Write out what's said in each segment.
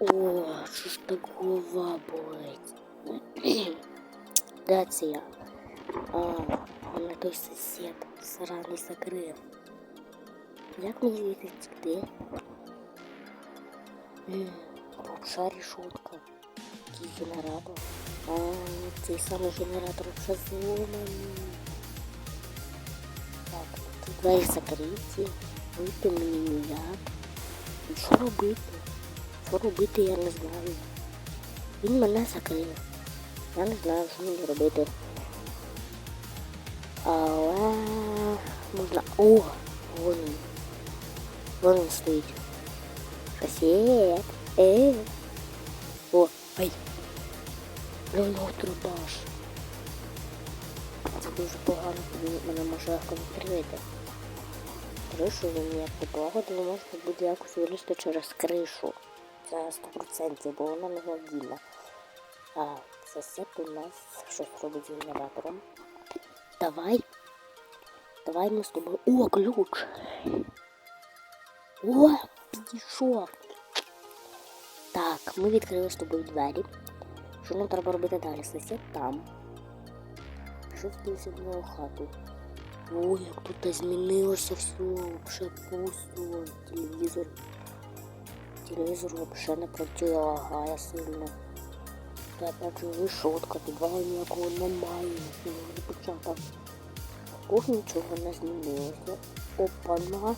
О, що ж так голова болить? Де це я? А, мене той сусід сраний закрив. Як мені звідти втекти? М, Вообще решетка. Який генератор. А, цей самий генератор вже зломаний. Так, тут двері закриті. Вийти мені ніяк. І що робити? Робити, я не знаю. Він мене закрив. Я не знаю, що мені робити. Але можна. О! Вон він. Вон він стоїть. Сосед. Е. О, ай. Льоно трубаш. Це дуже погано, тобі мене може легко відкрити. Кришу він ніяк не полагодив, можна буде якось вилізти через кришу. Це 100%, бо вона не надійна. А сосед у нас щось робить з генератором. Давай. Давай ми з тобою. О, ключ. О, підійшов. Так, ми відкрили з тобою двері. Що нам треба робити далі? Сосед там. Що впився в нього хату? Ой, як тут змінилося все, вообще пусто. Телевізор. Телевізор вообще не працює, лагає сильно. Я бачу вишутка, підвалу ніякого немає, я не початок. Ох, нічого не змінилося. Опана.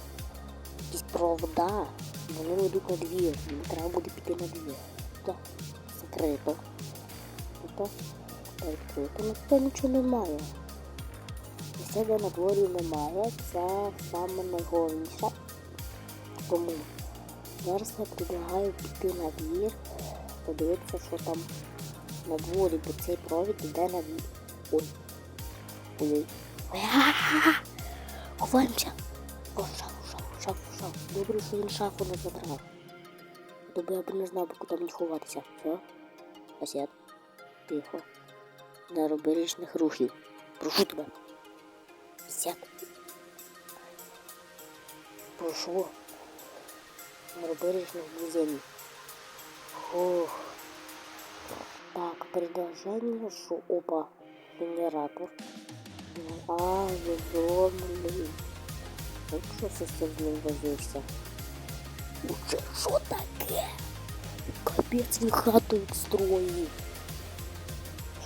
Якісь провода. Вони ведуть на двір. Мені треба буде піти на двір. Так, закрито. Тут відкрито. Ну це нічого немає. І себе на дворі немає. Це саме найголовніше. Тому зараз я предлагаю піти на двір, подивитися, що там на дворі, бо цей провід іде на двір. Ой. Ой-ой. Ховаємося! О, шафу, шафу, шафу, шафу. Добре, що він шафу не забрав. Тобто я б не знав, куди мені ховатися. Все? Сосед. Тихо. Не роби лишних рухів. Прошу тебе. Сосед. Прошу. Не роби лишних. Ох. Так, предложение, что опа, генератор. А, зазомлений. От що сосед з ним возився? Уже що таке? Капець він хату строїв.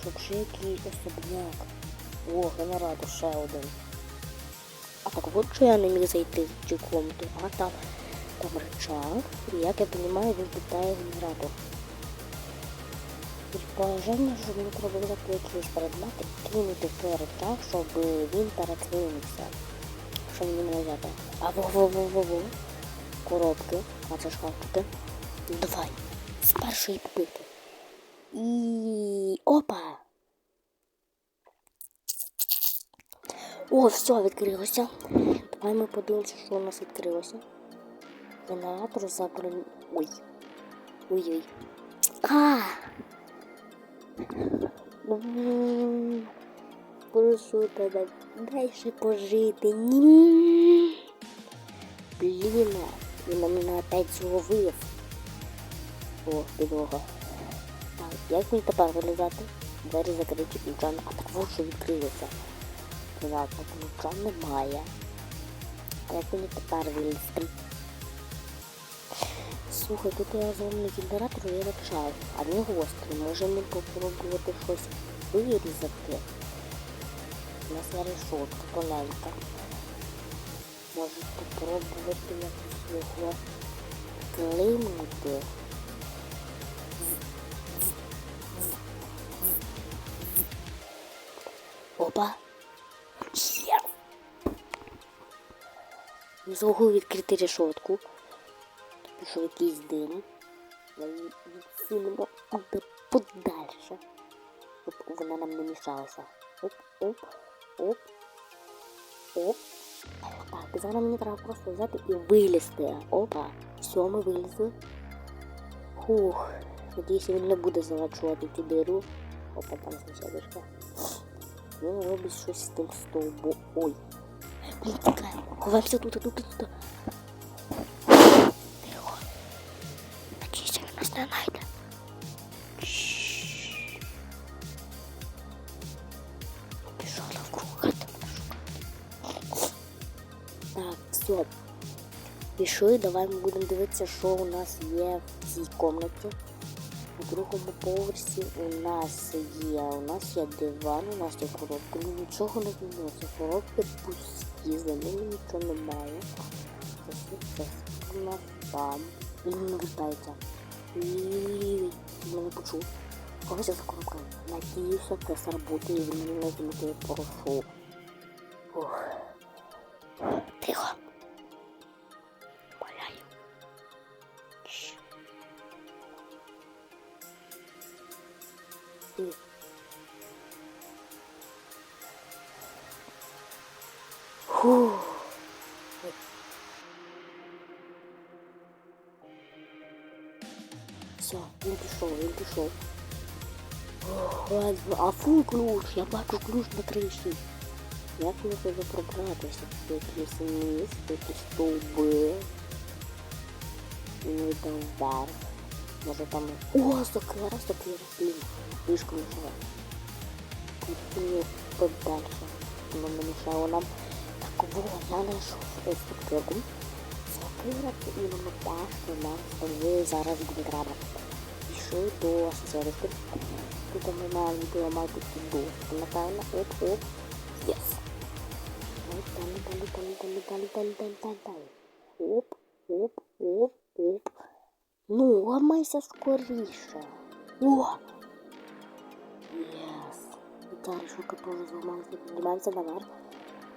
Щоб ще який особняк. О, генератор ще. А так от що я не міг зайти в цю комнату. А там, І як я розумію, він питає генератор. Предположення, що мені треба взяти якийсь предмет кинути в той рычаг, щоб він перекинувся. Що мені не взяти? А во-во-во-во-во. Коробки, а це шкафчики. Давай. З першої попити. І опа! О, все, відкрилося. Давай ми подивимося, що у нас відкрилося. Генератор забран... Ой. Ой-ой. А! Прошу тебе, дай ще пожити. Ні. Блін, він мене опять зловив. О, підлога. Так, як мені тепер вилізати? Двері закриті ключами. А так вот що відкрилося. Ладно, ключа немає. А як мені тепер вилізти? Слухай, тут я зелений генератор і речав, а він гострий. Може мені попробувати щось вирізати. У нас є решетка тоненька. Може попробувати якось його климнути. Опа. Змогу відкрити решетку. Пішов якийсь дим. Я її відсунемо куди подальше. Щоб вона нам не мішалася. Оп, оп, оп. Так, зараз мені треба просто взяти і вилізти. Опа. Все, ми вилізли. Хух. Надіюсь, він не буде залачувати цю диру. Опа, там сусідочка. Він робить щось з тим стовбом. Ой. Блін, тікаємо. Ховаємося тут, тут, тут, тут. Не знайде. Пішов хати шукати. Так, все. Пішли, давай ми будемо дивитися, що у нас є в цій кімнаті. На другому поверсі у нас є. У нас є диван, у нас є коробка. Ну нічого не змінилося. Коробки пусті, за ними нічого немає. Це все у нас там. Він не вертається. Я не почув. Когось за коробками. Надіюся, це сработає і мене не змити прошу. Все, він пішов, він пішов. А фу ключ, я бачу ключ на криші. Як мені туди пробратися? Тут якийсь низ, тут якісь стовби. Ну і там вверх. Може там... О, сокира, сокира, блін. Слишком мешала. Тут подальше. Воно не мешало нам. Так, во, я знайшов ось сокиру. Сокира іменно те, що нам з зараз буде треба. Пішли до сосерки. Тут ми маємо ламати туди. Напевно, оп, оп. Єс. Далі, далі, далі, далі, далі, далі, далі, далі, далі. Оп, оп, оп, оп. Ну, ламайся скоріше. О! Єс. І ця рішука теж зламалася. Піднімаємося наверх.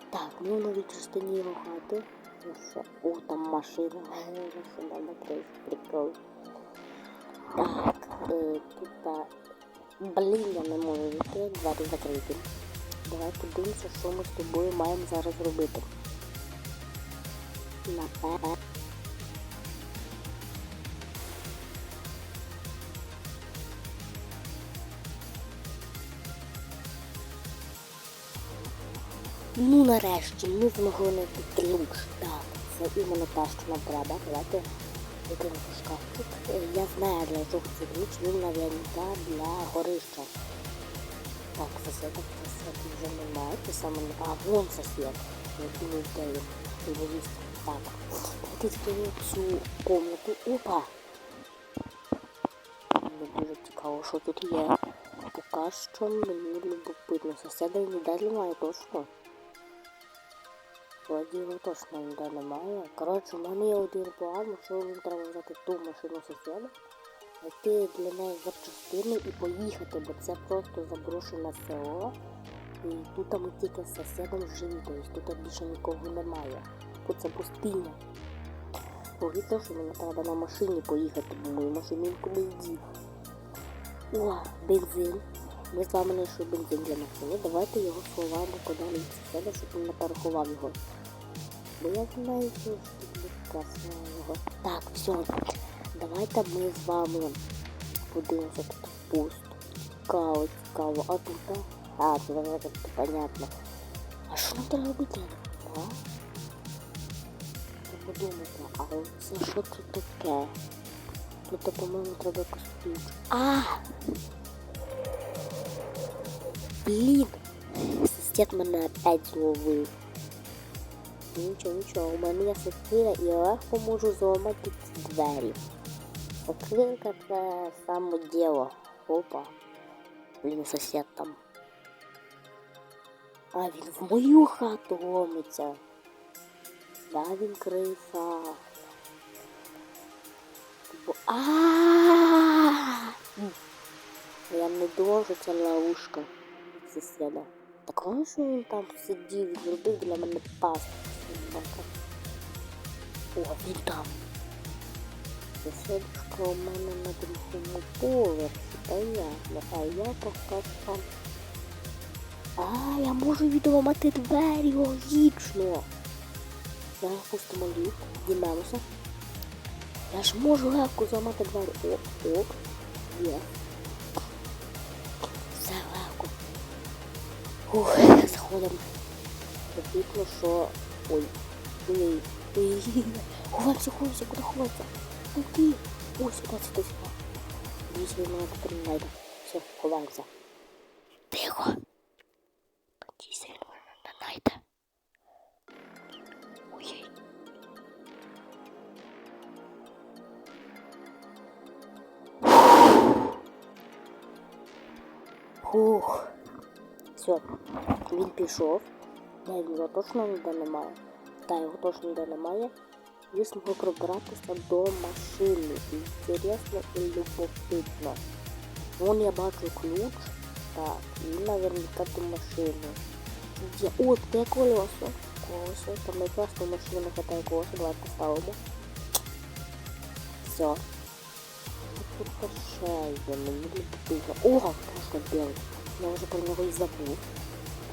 Так, ми в новій частині його хати. Ну що? О, там машина. Машина на криші. Прикол. Так, е, Тут, та... блін, я не можу війти, двері закриті. Давай подивимося, що ми з тобою маємо зараз робити. Напевно. Ну, нарешті, ми змогли знайти ключ. Так, це іменно те, що нам треба. Давайте будинку Тут е, Я знаю для зубців ніч вільна для для горища. Так, сусідок, сусідів вже немає, це саме а вон сусід, який не йде, і вивіз. Так, хочу скинути цю комнату. Опа! Мені дуже цікаво, що тут є. Поки що мені любопитно. Сусіда не далі має точно. Його точно ніде немає. Коротше, у мене є один план, що мені треба взяти ту машину сусіда, знайти для неї запчастини і поїхати, бо це просто заброшене село. І тут ми тільки з сусідом живі, тобто тут більше нікого немає. Тут це пустиня. Повітря, що мені треба на машині поїхати, бо мою машину нікуди йди. О, бензин. Ми з вами знайшли бензин для машини. Давайте його сховаємо від себе, щоб він не переховав його. Бо я знаю, що тут прекрасно його. Так, все. Давайте ми з вами подивимося тут пусто. Цікаво, цікаво. А тут, а? А, це вже так понятно. А що нам треба робити? А? Я подумати, а це що тут таке? Тут, по-моєму, треба ключ. А! Блін! Сосед мене опять зловив. Нічого, нічого, у мене є сокира і я легко можу зламати ці двері. Сокирка це саме діло. Опа. Блін, сосед там. А він в мою хату ломиться. Да, він криса. Бо- А! Я не думав, що це ловушка від сусіда. Так а що він там сидів і зробив для мене пасту. О, він там. Сусідка у мене на другому поверсі, понятно. А я поки там. А, я можу відламати двері, логічно. Зараз пустимо ліфт, піднімемося. Я ж можу легко зламати двері. Оп, оп, є. Все легко. Ух, заходимо. Потрібно, що... Ой, ой, ой. Ховаємося, ховаємося, куди ховатися? Ух ти. Ось, сюди, сюди, сюди. Надіюсь, він мене тут не знайде. Все, ховаємося. Тихо. Надіюсь, він мене не знайде. Ой. Фух. Все, він пішов. Його точно ніде немає. Та його точно ніде немає. Я змогу пробратися до машини. Інтересно і любопитно. Вон я бачу ключ. Так, і наверняка ту машину. Є. О, де колесо. Колесо. Там якраз ту машину не хватає колеса. Давай поставимо. Все. Тут ще є, мені любопитно. О, просто білий. Я вже про нього і забув.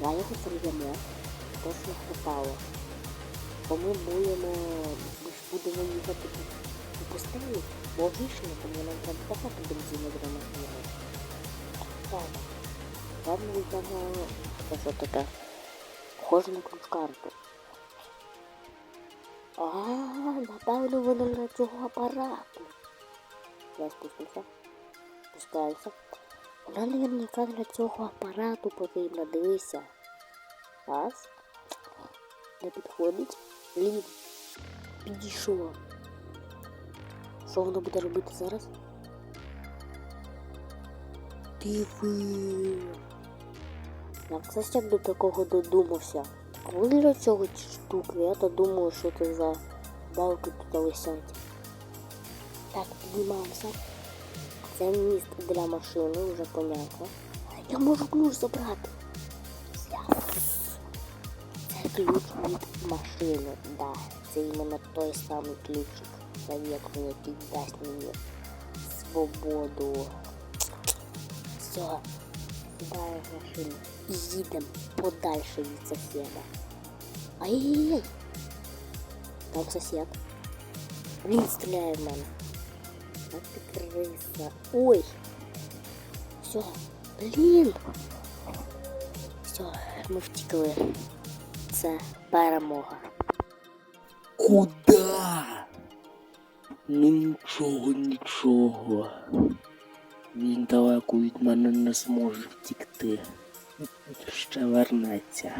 Я його Точно хватало. Бо ми будемо, ми ж будемо їхати по пустелі, бо вишні, тому нам треба багато бензину для. Так. Ладно, витягну. Це що таке? Похоже на ключ-карту. А, напевно, воно для цього апарату. Я спустився. Спускаюся. Вона наверняка для цього апарату потрібна. Дивися. Раз. Не підходить. Лін. Підійшов. Що воно буде робити зараз? Диви. Як це ще до такого додумався? Коли для цього штуки? Я то думаю, що це за балки тут висять. Так, піднімаємося. Це міст для машини, вже понятно. Я можу ключ забрати. Ключ від машини, да. Це іменно той самий ключик заветний, який дасть мені свободу. Все, сідаю машину і їдемо подальше від сусіда. Ай-яй-яй! Там сусід. Він стріляє в мене. Ах ти криса. Ой! Все, блін! Все, ми втікли. Це перемога. Куда? Ну нічого, нічого. Він далеко від мене не зможе втікти. Ще вернеться.